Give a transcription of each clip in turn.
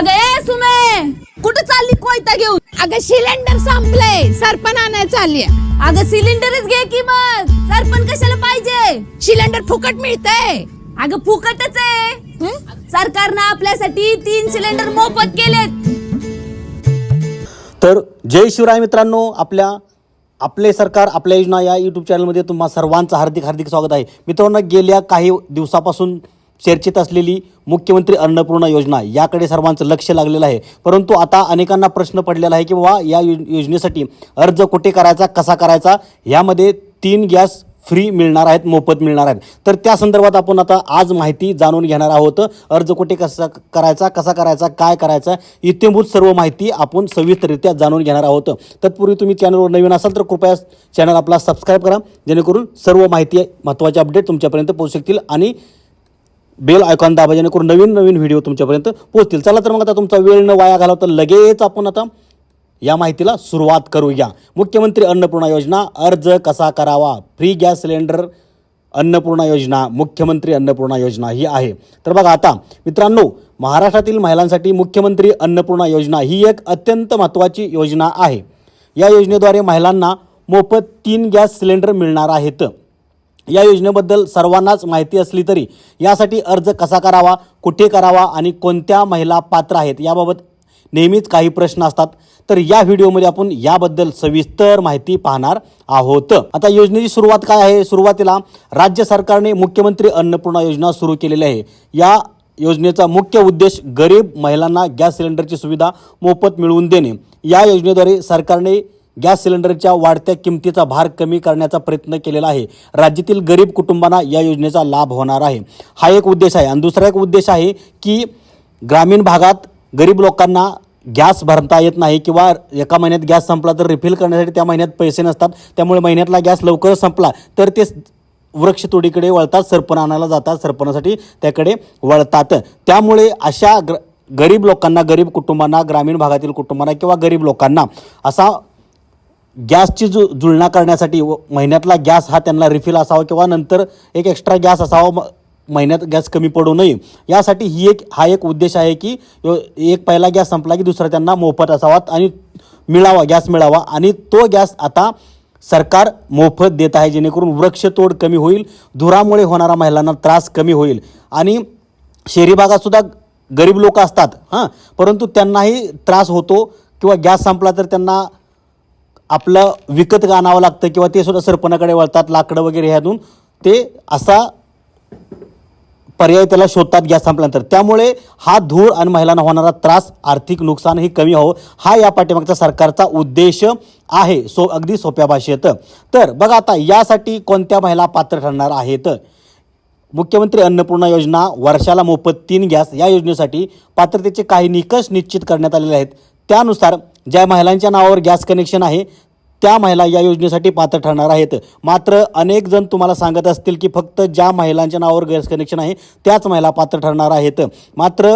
अगं ए सुमे! कुठं चालली कोयता घेऊन? अगं सिलेंडर संपलंय. सरपण आणायला चालली अगं सिलेंडरच घे की मग. सरपण कशाला पाहिजे? सिलेंडर फुकट मिळतंय. अगं फुकटच आहे. सरकारनं आपल्यासाठी तीन सिलेंडर मोफत केलेत. तर जय शिवराय मित्रांनो आपल्या आपले सरकार आपल्या योजना या यूट्यूब चॅनलमध्ये तुम्हा सर्वांचं हार्दिक हार्दिक स्वागत आहे. मित्रांनो गेल्या काही दिवसापासून चर्चेत असलेली मुख्यमंत्री अन्नपूर्णा योजना याकडे सर्वांचं लक्ष लागलेलं आहे. परंतु आता अनेकांना प्रश्न पडलेला आहे की बाबा या योजनेसाठी अर्ज कुठे करायचा कसा करायचा? यामध्ये तीन गॅस फ्री मिळणार आहेत मोफत मिळणार आहेत. तर त्या संदर्भात आपण आता आज माहिती जाणून घेणार आहोत. अर्ज कुठे कसा करायचा कसा करायचा काय करायचा इत्यंभूत सर्व माहिती आपण सविस्तररित्या जाणून घेणार आहोत. तत्पूर्वी तुम्ही चॅनलवर नवीन असाल तर कृपया चॅनल आपला सबस्क्राईब करा जेणेकरून सर्व माहिती महत्त्वाचे अपडेट तुमच्यापर्यंत पोहोचू शकतील आणि बेल आयकॉन दाबा जेणेकरून नवीन नवीन व्हिडिओ तुमच्यापर्यंत पोहोचतील. चला तर मग आता तुमचा वेळ न वाया घालवता लगेच आपण आता या माहितीला सुरुवात करूया. मुख्यमंत्री अन्नपूर्णा योजना अर्ज कसा करावा? फ्री गॅस सिलेंडर अन्नपूर्णा योजना मुख्यमंत्री अन्नपूर्णा योजना ही आहे. तर बघा आता मित्रांनो महाराष्ट्रातील महिलांसाठी मुख्यमंत्री अन्नपूर्णा योजना ही एक अत्यंत महत्त्वाची योजना आहे. या योजनेद्वारे महिलांना मोफत तीन गॅस सिलेंडर मिळणार आहेत. या योजनेबद्दल सर्वांनाच माहिती असली तरी यासाठी अर्ज कसा करावा कुठे करावा आणि कोणत्या महिला पात्र आहेत याबाबत नेहमीच काही प्रश्न असतात. तर या व्हिडिओमध्ये आपण याबद्दल सविस्तर माहिती पाहणार आहोत. आता योजनेची सुरुवात काय आहे? सुरुवातीला राज्य सरकारने मुख्यमंत्री अन्नपूर्णा योजना सुरू केलेली आहे. या योजनेचा मुख्य उद्देश गरीब महिलांना गॅस सिलेंडरची सुविधा मोफत मिळवून देणे. या योजनेद्वारे सरकारने गॅस सिलेंडरच्या वाढत्या किमतीचा भार कमी करण्याचा प्रयत्न केलेला आहे. राज्यातील गरीब कुटुंबांना या योजनेचा लाभ होणार आहे. हा एक उद्देश आहे. आणि दुसरा एक उद्देश आहे की ग्रामीण भागात गरीब लोकांना गॅस भरता येत नाही किंवा एका महिन्यात गॅस संपला तर रिफिल करण्यासाठी त्या महिन्यात पैसे नसतात. त्यामुळे महिन्यातला गॅस लवकर संपला तर ते वृक्षतोडीकडे वळतात सरपण आणायला जातात सरपणासाठी त्याकडे वळतात. त्यामुळे अशा ग्र गरीब लोकांना गरीब कुटुंबांना ग्रामीण भागातील कुटुंबांना किंवा गरीब लोकांना असा गॅसची जु जुळणा करण्यासाठी व महिन्यातला गॅस हा त्यांना रिफिल असावा किंवा नंतर एक एक्स्ट्रा गॅस असावा म- महिन्यात गॅस कमी पडू नये. यासाठी ही एक हा एक उद्देश आहे की एक पहिला गॅस संपला की दुसरा त्यांना मोफत असावा आणि मिळावा गॅस मिळावा. आणि तो गॅस आता सरकार मोफत देत आहे जेणेकरून वृक्षतोड कमी होईल धुरामुळे होणारा महिलांना त्रास कमी होईल. आणि शहरी भागातसुद्धा गरीब लोक असतात हां परंतु त्यांनाही त्रास होतो किंवा गॅस संपला तर त्यांना आपलं विकत आणावं लागतं किंवा ते सुद्धा सरपणाकडे वळतात लाकडं वगैरे ह्यातून. ते असा पर्याय त्याला शोधतात गॅस संपल्यानंतर. त्यामुळे हा धूर आणि महिलांना होणारा त्रास आर्थिक नुकसान हे कमी हो. हा या पाठीमागचा सरकारचा उद्देश आहे. सो अगदी सोप्या भाषेत. तर बघा आता यासाठी कोणत्या महिला पात्र ठरणार आहेत? मुख्यमंत्री अन्नपूर्णा योजना वर्षाला मोफत तीन गॅस या योजनेसाठी पात्रतेचे काही निकष निश्चित करण्यात आलेले आहेत. त्यानुसार ज्या महिलांच्या नावावर गॅस कनेक्शन आहे त्या महिला या योजनेसाठी पात्र ठरणार आहेत. मात्र अनेक जण तुम्हाला सांगत असतील की फक्त ज्या महिलांच्या नावावर गॅस कनेक्शन आहे त्याच महिला पात्र ठरणार आहेत. मात्र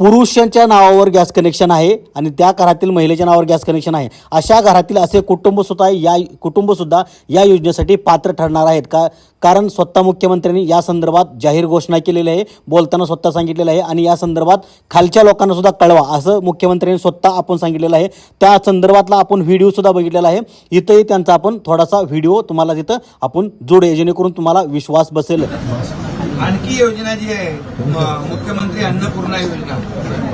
पुरुषांच्या नावावर गॅस कनेक्शन आहे आणि त्या घरातील महिलेच्या नावावर गॅस कनेक्शन आहे. अशा घरातील असे कुटुंबसुद्धा या कुटुंबसुद्धा या योजनेसाठी पात्र ठरणार आहेत का? कारण स्वतः मुख्यमंत्र्यांनी या संदर्भात जाहीर घोषणा केलेली आहे बोलताना स्वतः सांगितलेलं आहे आणि या संदर्भात खालच्या लोकांना सुद्धा कळवा असं मुख्यमंत्र्यांनी स्वतः आपण सांगितलेलं आहे. त्या संदर्भातला आपण व्हिडिओसुद्धा बघितलेला आहे. इथंही त्यांचा आपण थोडासा व्हिडिओ तुम्हाला तिथं आपण जोडूया जेणेकरून तुम्हाला विश्वास बसेल. आणखी योजना जी आहे मुख्यमंत्री अन्नपूर्णा योजना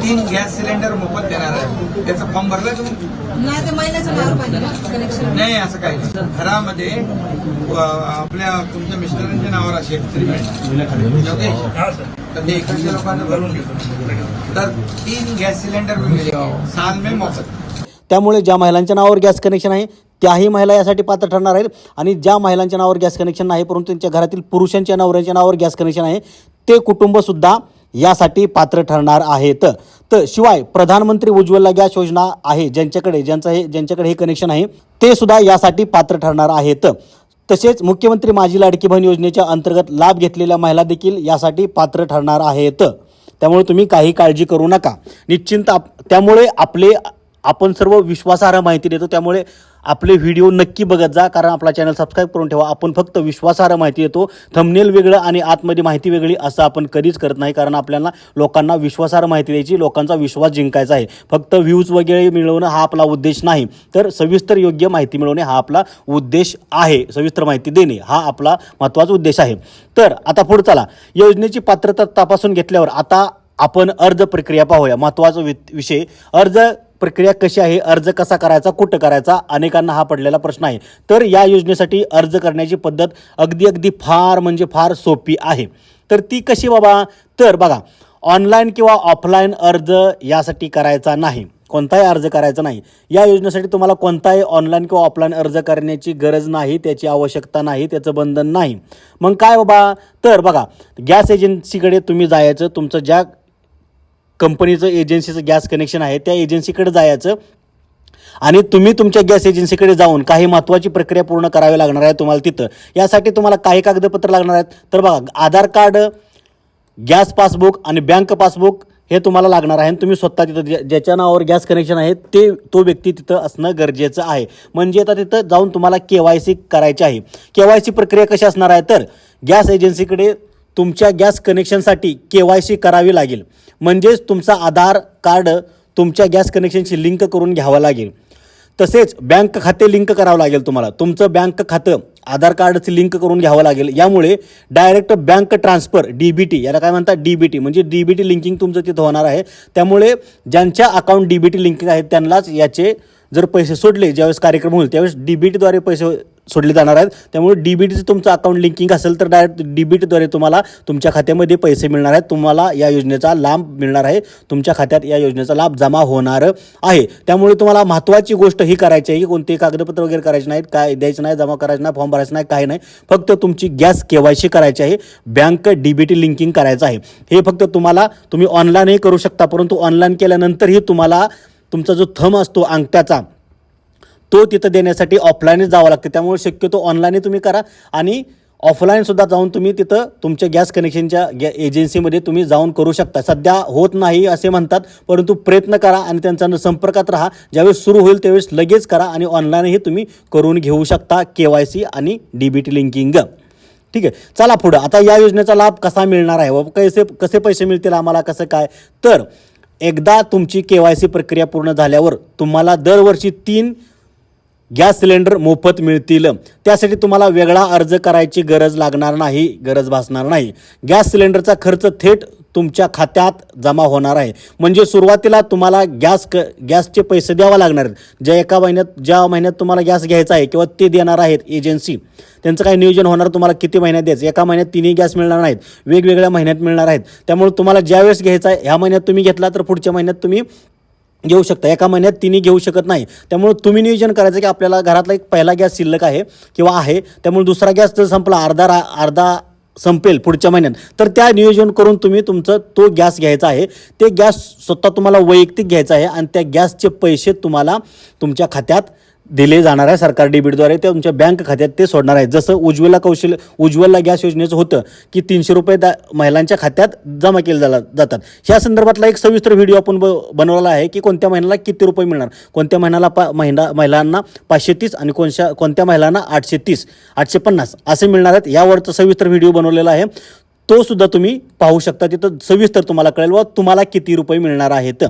तीन गॅस सिलेंडर मोफत देणार आहे. त्याचा फॉर्म भरलाय तुम्ही? नाही ते महिन्याचं नाव पाहिजे ना कनेक्शन नाही असं काही नाही. घरामध्ये आपल्या तुमच्या मिस्टरांच्या नावावर असेल तरी ते लोकांना भरून घेऊ तर तीन गॅस सिलेंडर मिळेल. साल में मोफत. त्यामुळे ज्या महिलांच्या नावावर गॅस कनेक्शन आहे त्याही महिला यासाठी पात्र ठरणार आहेत. आणि ज्या महिलांच्या नावावर गॅस कनेक्शन नाही परंतु त्यांच्या घरातील पुरुषांच्या नवऱ्यांच्या नावावर गॅस कनेक्शन आहे ते कुटुंबसुद्धा यासाठी पात्र ठरणार आहेत. तर शिवाय प्रधानमंत्री उज्ज्वला गॅस योजना आहे ज्यांच्याकडे ज्यांचं हे ज्यांच्याकडे हे कनेक्शन आहे ते सुद्धा यासाठी पात्र ठरणार आहेत. तसेच मुख्यमंत्री माझी लाडकी बहीण योजनेच्या अंतर्गत लाभ घेतलेल्या महिला देखील यासाठी पात्र ठरणार आहेत. त्यामुळे तुम्ही काही काळजी करू नका. निश्चिंत आप त्यामुळे आपले आपण सर्व विश्वासार्ह माहिती देतो. त्यामुळे आपले व्हिडिओ नक्की बघत जा. कारण आपला चॅनल सबस्क्राईब करून ठेवा. आपण फक्त विश्वासार्ह माहिती देतो. थंबनेल वेगळं आणि आतमध्ये माहिती वेगळी असं आपण कधीच करत नाही. कारण आपल्याला लोकांना विश्वासार्ह माहिती द्यायची लोकांचा विश्वास जिंकायचा आहे. फक्त व्ह्यूज वगैरे मिळवणं हा आपला उद्देश नाही. तर सविस्तर योग्य माहिती मिळवणे हा आपला उद्देश आहे. सविस्तर माहिती देणे हा आपला महत्त्वाचा उद्देश आहे. तर आता पुढे चला. योजनेची पात्रता तपासून घेतल्यावर आता आपण अर्ज प्रक्रिया पाहूया. महत्त्वाचा वि- विषय. अर्ज प्रक्रिया कशी आहे अर्ज कसा करायचा कुठं करायचा अनेकांना हा पडलेला प्रश्न आहे. तर या योजनेसाठी अर्ज करण्याची पद्धत अगदी अगदी फार म्हणजे फार सोपी आहे. तर ती कशी बाबा? तर बघा ऑनलाईन किंवा ऑफलाईन अर्ज यासाठी करायचा नाही. कोणताही अर्ज करायचा नाही. या योजनेसाठी तुम्हाला कोणताही ऑनलाईन किंवा ऑफलाईन अर्ज करण्याची गरज नाही त्याची आवश्यकता नाही त्याचं बंधन नाही. मग काय बाबा? तर बघा गॅस एजन्सीकडे तुम्ही जायचं तुमचं ज्या कंपनीचं एजन्सीचं गॅस कनेक्शन आहे त्या एजन्सीकडे जायचं. आणि तुम्ही तुमच्या गॅस एजन्सीकडे जाऊन काही महत्त्वाची प्रक्रिया पूर्ण करावी लागणार आहे तुम्हाला तिथं. यासाठी तुम्हाला काही कागदपत्र लागणार आहेत. तर बघा आधार कार्ड गॅस पासबुक आणि बँक पासबुक हे तुम्हाला लागणार आहे. आणि तुम्ही स्वतः तिथं ज्या- ज्याच्या नावावर गॅस कनेक्शन आहे ते तो व्यक्ती तिथं असणं गरजेचं आहे. म्हणजे आता तिथं जाऊन तुम्हाला के वाय सी करायची आहे. के वाय सी प्रक्रिया कशी असणार आहे? तर गॅस एजन्सीकडे तुमच्या गॅस कनेक्शनसाठी के वाय सी करावी लागेल. म्हणजेच तुमचा आधार कार्ड तुमच्या गॅस कनेक्शनशी लिंक करून घ्यावं लागेल. तसेच बँक खाते लिंक करावं लागेल तुम्हाला. तुमचं बँक खातं आधार कार्डचं लिंक करून घ्यावं लागेल. यामुळे direct bank transfer D B T याला काय म्हणतात? डी बी टी म्हणजे डी बी टी लिंकिंग तुमचं तिथं होणार आहे. त्यामुळे ज्यांच्या account D B T linking आहेत त्यांनाच याचे जर पैसे सोडले ज्यावेळेस कार्यक्रम होईल त्यावेळेस डी बी टीद्वारे पैसे सोडले जाणार आहेत. त्यामुळे डी बी टीचं तुमचं अकाउंट लिंकिंग असेल तर डायरेक्ट डीबीटीद्वारे तुम्हाला तुमच्या खात्यामध्ये पैसे मिळणार आहेत. तुम्हाला या योजनेचा लाभ मिळणार आहे. तुमच्या खात्यात या योजनेचा लाभ जमा होणार आहे. त्यामुळे तुम्हाला महत्त्वाची गोष्ट ही करायची आहे की कोणतेही कागदपत्र वगैरे करायचे नाहीत. काय द्यायचं नाही जमा करायचं नाही फॉर्म भरायचं नाही काही नाही. फक्त तुमची गॅस केवायसी करायची आहे. Bank D B T linking करायचं आहे. हे फक्त तुम्हाला तुम्ही ऑनलाईनही करू शकता. परंतु ऑनलाईन केल्यानंतरही तुम्हाला तुमचा जो थम असतो अंगठ्याचा तो तिथं देण्यासाठी ऑफलाईनच जावं लागते. त्यामुळे शक्यतो ऑनलाईनही तुम्ही करा आणि ऑफलाईनसुद्धा जाऊन तुम्ही तिथं तुमच्या गॅस कनेक्शनच्या गॅ एजन्सीमध्ये तुम्ही जाऊन करू शकता. सध्या होत नाही असे म्हणतात परंतु प्रयत्न करा आणि त्यांचा संपर्कात राहा. ज्यावेळेस सुरू होईल त्यावेळेस लगेच करा आणि ऑनलाईनही तुम्ही करून घेऊ शकता के वाय सी आणि डी बी टी लिंकिंग ठीक आहे? चला पुढं. आता या योजनेचा लाभ कसा मिळणार आहे? व कसे कसे पैसे मिळतील आम्हाला? कसं काय? तर एकदा तुमची के वाय सी प्रक्रिया पूर्ण झाल्यावर तुम्हाला दरवर्षी तीन गॅस सिलेंडर मोफत मिळतील. त्यासाठी तुम्हाला वेगळा अर्ज करायची गरज लागणार नाही गरज भासणार नाही. गॅस सिलेंडरचा खर्च थेट तुमच्या खात्यात जमा होणार आहे. म्हणजे सुरुवातीला तुम्हाला गॅस क गॅसचे पैसे द्यावा लागणार. आहेत ज्या एका महिन्यात ज्या महिन्यात तुम्हाला गॅस घ्यायचा आहे किंवा ते देणार आहेत एजन्सी त्यांचं काही नियोजन होणार तुम्हाला किती महिन्यात द्यायचं एका महिन्यात तिन्ही गॅस मिळणार नाहीत. वेगवेगळ्या महिन्यात मिळणार आहेत. त्यामुळे तुम्हाला ज्यावेळेस घ्यायचा आहे ह्या महिन्यात तुम्ही घेतला तर पुढच्या महिन्यात तुम्ही घेऊ शकता. एका महिन्यात तिन्ही घेऊ शकत नाही. त्यामुळे तुम्ही नियोजन करायचं की आपल्याला घरातला एक पहिला गॅस शिल्लक आहे किंवा आहे. त्यामुळे दुसरा गॅस जर संपला अर्धा रा अर्धा संपेल पुढच्या महिन्यात तर त्या नियोजन करून तुम्ही तुमचं तो गॅस घ्यायचा आहे. ते गॅस स्वतः तुम्हाला वैयक्तिक घ्यायचा आहे आणि त्या गॅसचे पैसे तुम्हाला तुमच्या खात्यात दिले जाणार आहे सरकार डेबिटद्वारे ते तुमच्या बँक खात्यात ते सोडणार आहे. जसं उज्ज्वला कौशल्य उज्ज्वला गॅस योजनेचं होतं की तीनशे रुपये दा महिलांच्या खात्यात जमा केले जाला जातात. ह्या संदर्भातला एक सविस्तर व्हिडिओ आपण ब बनवला आहे की कोणत्या महिन्याला किती रुपये मिळणार? कोणत्या महिन्याला पा महिना महिलांना पाचशे तीस आणि कोणत्या कोणत्या महिलांना आठशे तीस आठशे पन्नास असे मिळणार आहेत. यावरचा सविस्तर व्हिडिओ बनवलेला आहे. तो सुद्धा तुम्ही पाहू शकता. तिथं सविस्तर तुम्हाला कळेल व तुम्हाला किती रुपये मिळणार आहेत.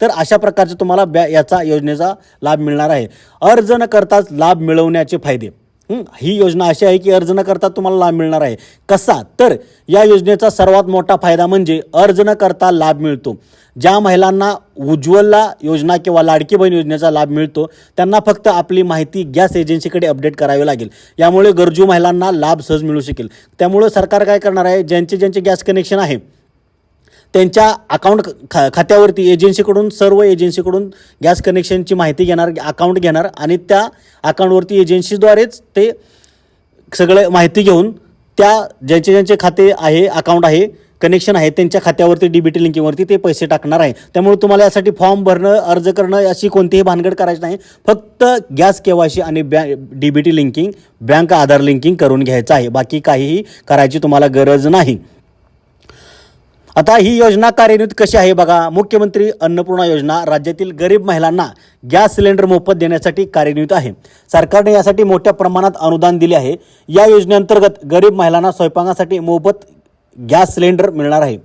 तर अशा प्रकारचे तुम्हाला बॅ याचा योजनेचा लाभ मिळणार आहे. अर्ज न करताच लाभ मिळवण्याचे फायदे. ही योजना अशी आहे की अर्ज न करता तुम्हाला लाभ मिळणार आहे. कसा? तर या योजनेचा सर्वात मोठा फायदा म्हणजे अर्ज न करता लाभ मिळतो. ज्या महिलांना उज्ज्वला योजना किंवा लाडकी बहीण योजनेचा लाभ मिळतो त्यांना फक्त आपली माहिती गॅस एजन्सीकडे अपडेट करावी लागेल. यामुळे गरजू महिलांना लाभ सहज मिळू शकेल. त्यामुळं सरकार काय करणार आहे? ज्यांचे ज्यांचे गॅस कनेक्शन आहे त्यांच्या अकाउंट खा खात्यावरती एजन्सीकडून सर्व एजन्सीकडून गॅस कनेक्शनची माहिती घेणार अकाउंट घेणार आणि त्या अकाउंटवरती एजन्सीद्वारेच ते सगळे माहिती घेऊन त्या ज्यांचे ज्यांचे खाते आहे अकाउंट आहे कनेक्शन आहे त्यांच्या खात्यावरती डी बी टी लिंकिंगवरती ते पैसे टाकणार आहे. त्यामुळे तुम्हाला यासाठी फॉर्म भरणं अर्ज करणं अशी कोणतीही भानगड करायची नाही. फक्त गॅस केवायसी आणि बॅ D B T linking bank Aadhaar linking करून घ्यायचं आहे. बाकी काहीही करायची तुम्हाला गरज नाही. आता ही योजना कार्यान्वित कशी आहे बघा. मुख्यमंत्री अन्नपूर्णा योजना राज्यातील गरीब महिलांना गॅस सिलेंडर मोफत देण्यासाठी कार्यान्वित आहे. सरकारने यासाठी मोठ्या प्रमाणात अनुदान दिले आहे. या योजनेअंतर्गत गरीब महिलांना स्वयंपाकासाठी मोफत गॅस सिलेंडर मिळणार आहे.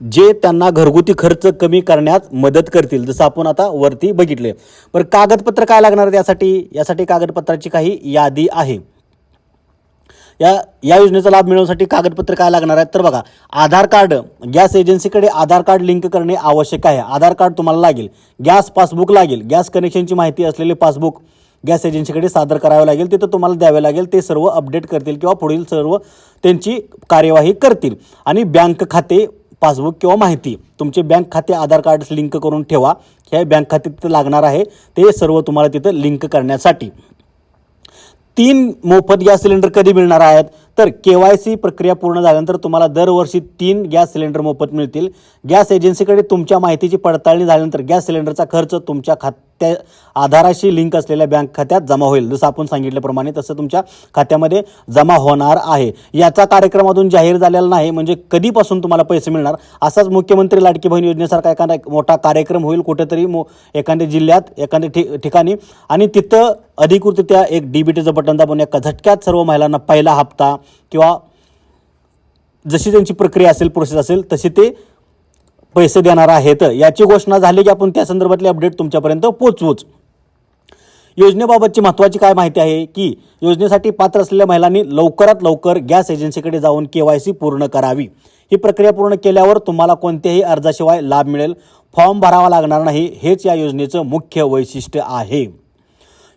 जे त्यांना घरगुती खर्च कमी करण्यात मदत करतील जसं आपण आता वरती बघितले पर कागदपत्र काय लागणार यासाठी? यासाठी कागदपत्राची काही यादी आहे. या या योजनेचा लाभ मिळवण्यासाठी कागदपत्र काय लागणार आहेत? तर बघा आधार कार्ड गॅस एजन्सीकडे आधार कार्ड लिंक करणे आवश्यक आहे. आधार कार्ड तुम्हाला लागेल. गॅस पासबुक लागेल. गॅस कनेक्शनची माहिती असलेले पासबुक गॅस एजन्सीकडे सादर करावे लागेल. तिथं तुम्हाला द्यावे लागेल. ते सर्व अपडेट करतील किंवा पुढील सर्व त्यांची कार्यवाही करतील. आणि बँक खाते पासबुक किंवा माहिती. तुमचे बँक खाते आधार कार्ड लिंक करून ठेवा. हे बँक खाते तिथं लागणार आहे. ते सर्व तुम्हाला तिथं लिंक करण्यासाठी. तीन मोफत गॅस सिलेंडर कधी मिळणार आहेत? तर के वाय सी प्रक्रिया पूर्ण झाल्यानंतर तुम्हाला दरवर्षी तीन गॅस सिलेंडर मोफत मिळतील. गॅस एजन्सीकडे तुमच्या माहितीची पडताळणी झाल्यानंतर गॅस सिलेंडरचा खर्च तुमच्या खात त्या आधाराशी लिंक असलेल्या बँक खात्यात जमा होईल. जसं आपण सांगितल्याप्रमाणे तसं तुमच्या खात्यामध्ये जमा होणार आहे. याचा कार्यक्रम अजून जाहीर झालेला नाही म्हणजे कधीपासून तुम्हाला पैसे मिळणार? असाच मुख्यमंत्री लाडकी बहीण योजनेसारखा एखादा एक मोठा कार्यक्रम होईल कुठेतरी मो एखाद्या जिल्ह्यात एखाद्या ठि ठिकाणी. आणि तिथं अधिकृतरित्या एक डी बी टीचं बटन दाबून एका झटक्यात सर्व महिलांना पहिला हप्ता किंवा जशी त्यांची प्रक्रिया असेल प्रोसेस असेल तशी ते पैसे देणार आहेत. याची घोषणा झाली की आपण त्या संदर्भातले अपडेट तुमच्यापर्यंत पोचवूच योजनेबाबतची महत्त्वाची काय माहिती आहे की योजनेसाठी पात्र असलेल्या महिलांनी लवकरात लवकर गॅस एजन्सीकडे जाऊन के वाय सी पूर्ण करावी. ही प्रक्रिया पूर्ण केल्यावर तुम्हाला कोणत्याही अर्जाशिवाय लाभ मिळेल. फॉर्म भरावा लागणार नाही हेच या योजनेचं मुख्य वैशिष्ट्य आहे.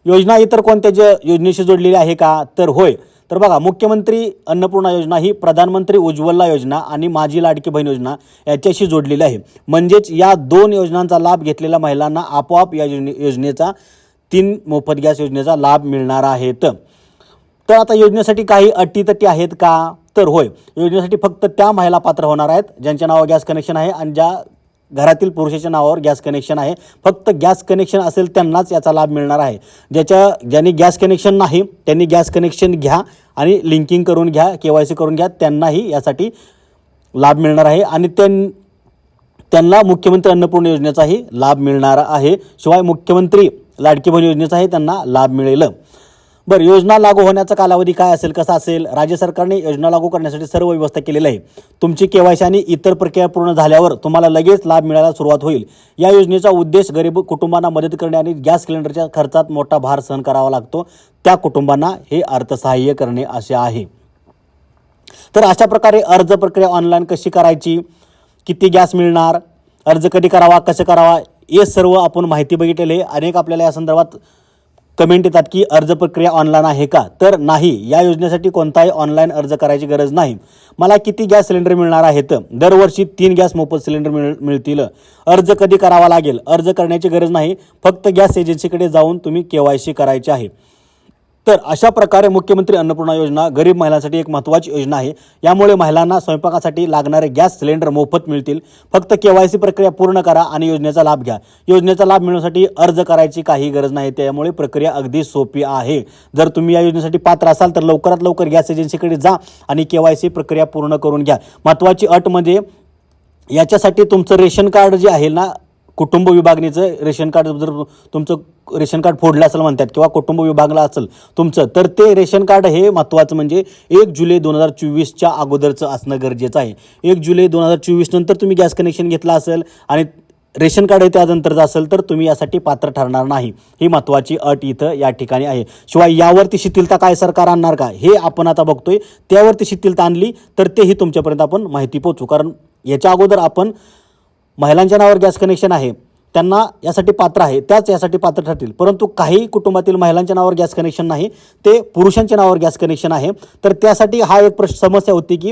योजना इतर कोणत्या ज योजनेशी जोडलेली आहे का? तर होय तर बघा मुख्यमंत्री अन्नपूर्णा योजना ही प्रधानमंत्री उज्ज्वला योजना आणि माझी लाडकी बहीण योजना याच्याशी जोडलेली आहे. म्हणजेच या दोन योजनांचा लाभ घेतलेल्या महिलांना आपोआप या योजने योजनेचा तीन मोफत गॅस योजनेचा लाभ मिळणार आहेत तर आता योजनेसाठी काही अटीतटी आहेत का? तर होय योजनेसाठी फक्त त्या महिला पात्र होणार आहेत ज्यांच्या नावावर गॅस कनेक्शन आहे आणि ज्या घरातील पुरुषाच्या नावावर गॅस कनेक्शन आहे. फक्त गॅस कनेक्शन असेल त्यांनाच याचा लाभ मिळणार आहे. ज्याच्या ज्यांनी गॅस कनेक्शन नाही त्यांनी गॅस कनेक्शन घ्या आणि लिंकिंग करून घ्या के वाय सी करून घ्या त्यांनाही यासाठी लाभ मिळणार आहे. आणि त्यां त्यांना मुख्यमंत्री अन्नपूर्णा योजनेचाही लाभ मिळणार आहे. शिवाय मुख्यमंत्री लाडकी बहीण योजनेचाही त्यांना लाभ मिळेल. बरं योजना लागू होण्याचा कालावधी काय असेल कसा असेल? राज्य सरकारने योजना लागू करण्यासाठी सर्व व्यवस्था केलेली आहे तुमची केवायसी आणि इतर प्रक्रिया पूर्ण झाल्यावर तुम्हाला लगेच लाभ मिळायला सुरुवात होईल. या योजनेचा उद्देश गरीब कुटुंबांना मदत करणे आणि गॅस सिलेंडरच्या खर्चात मोठा भार सहन करावा लागतो. त्या कुटुंबांना हे अर्थसहाय्य करणे असे आहे. तर अशा प्रकारे अर्ज प्रक्रिया ऑनलाईन कशी करायची? किती गॅस मिळणार? अर्ज कधी करावा? कसं करावा? हे सर्व आपण माहिती बघितलेली आहे. अनेक आपल्याला या संदर्भात कमेंट येतात की अर्ज प्रक्रिया ऑनलाईन आहे का? तर नाही. या योजनेसाठी कोणताही ऑनलाईन अर्ज करायची गरज नाही. मला किती गॅस सिलेंडर मिळणार आहेत? दरवर्षी तीन गॅस मोफत सिलेंडर मिळ मिळतील. अर्ज कधी करावा लागेल? अर्ज करण्याची गरज नाही. फक्त गॅस एजन्सीकडे जाऊन तुम्ही के वाय सी करायची आहे. तर अशा प्रकारे मुख्यमंत्री अन्नपूर्णा योजना गरीब महिलांसाठी एक महत्त्वाची योजना आहे. यामुळे महिलांना स्वयंपाकासाठी लागणारे गॅस सिलेंडर मोफत मिळतील. फक्त के वाय सी प्रक्रिया पूर्ण करा आणि योजनेचा लाभ घ्या. योजनेचा लाभ मिळवण्यासाठी अर्ज करायची काही गरज नाही. त्यामुळे प्रक्रिया अगदी सोपी आहे. जर तुम्ही या योजनेसाठी पात्र असाल तर लवकरात लवकर गॅस एजन्सीकडे जा आणि के वाय सी प्रक्रिया पूर्ण करून घ्या. महत्त्वाची अट म्हणजे याच्यासाठी तुमचं रेशन कार्ड जे आहे ना कुटुंब विभागणीचं रेशन कार्ड जर तुमचं रेशन कार्ड फोडलं असेल म्हणतात किंवा कुटुंब विभागला असेल तुमचं तर ते रेशन कार्ड हे महत्त्वाचं म्हणजे एक जुलै दोन हजार चोवीसच्या अगोदरचं असणं गरजेचं आहे. एक जुलै दोन हजार चोवीस नंतर तुम्ही गॅस कनेक्शन घेतलं असेल आणि रेशन कार्ड हे त्यानंतरचं असेल तर तुम्ही यासाठी पात्र ठरणार नाही. ही महत्त्वाची अट इथं या ठिकाणी आहे. शिवाय यावरती शिथिलता काय सरकार आणणार का? हे आपण आता बघतोय. त्यावरती शिथिलता आणली तर तेही तुमच्यापर्यंत आपण माहिती पोचू कारण याच्या अगोदर आपण महिलांच्या नावावर गॅस कनेक्शन आहे त्यांना यासाठी पात्र आहे त्याच यासाठी पात्र ठरतील. परंतु काही कुटुंबातील महिलांच्या नावावर गॅस कनेक्शन नाही ते पुरुषांच्या नावावर गॅस कनेक्शन आहे. तर त्यासाठी हा एक प्रश्न समस्या होती की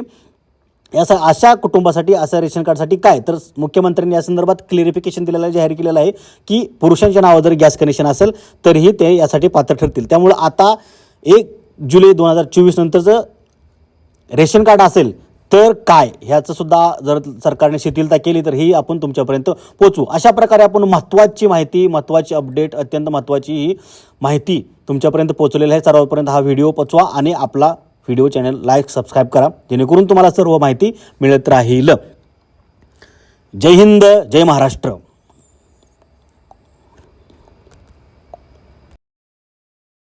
याचा अशा कुटुंबासाठी अशा रेशन कार्डसाठी काय? तर मुख्यमंत्र्यांनी या संदर्भात क्लिअरिफिकेशन दिलेलं आहे जाहीर केलेलं आहे की पुरुषांच्या नावावर जर गॅस कनेक्शन असेल तरीही ते यासाठी पात्र ठरतील. त्यामुळं आता एक जुलै दोन हजार चोवीस नंतरचं रेशन कार्ड असेल तर काय? ह्याचं सुद्धा जर सरकारने शिथिलता केली तर ही आपण तुमच्यापर्यंत पोचू अशा प्रकारे आपण महत्त्वाची माहिती महत्त्वाची अपडेट अत्यंत महत्त्वाची ही माहिती तुमच्यापर्यंत पोचलेली आहे. सर्वांपर्यंत हा व्हिडिओ पोचवा आणि आपला व्हिडिओ चॅनल लाईक सबस्क्राईब करा जेणेकरून तुम्हाला सर्व माहिती मिळत राहील. जय हिंद जय महाराष्ट्र.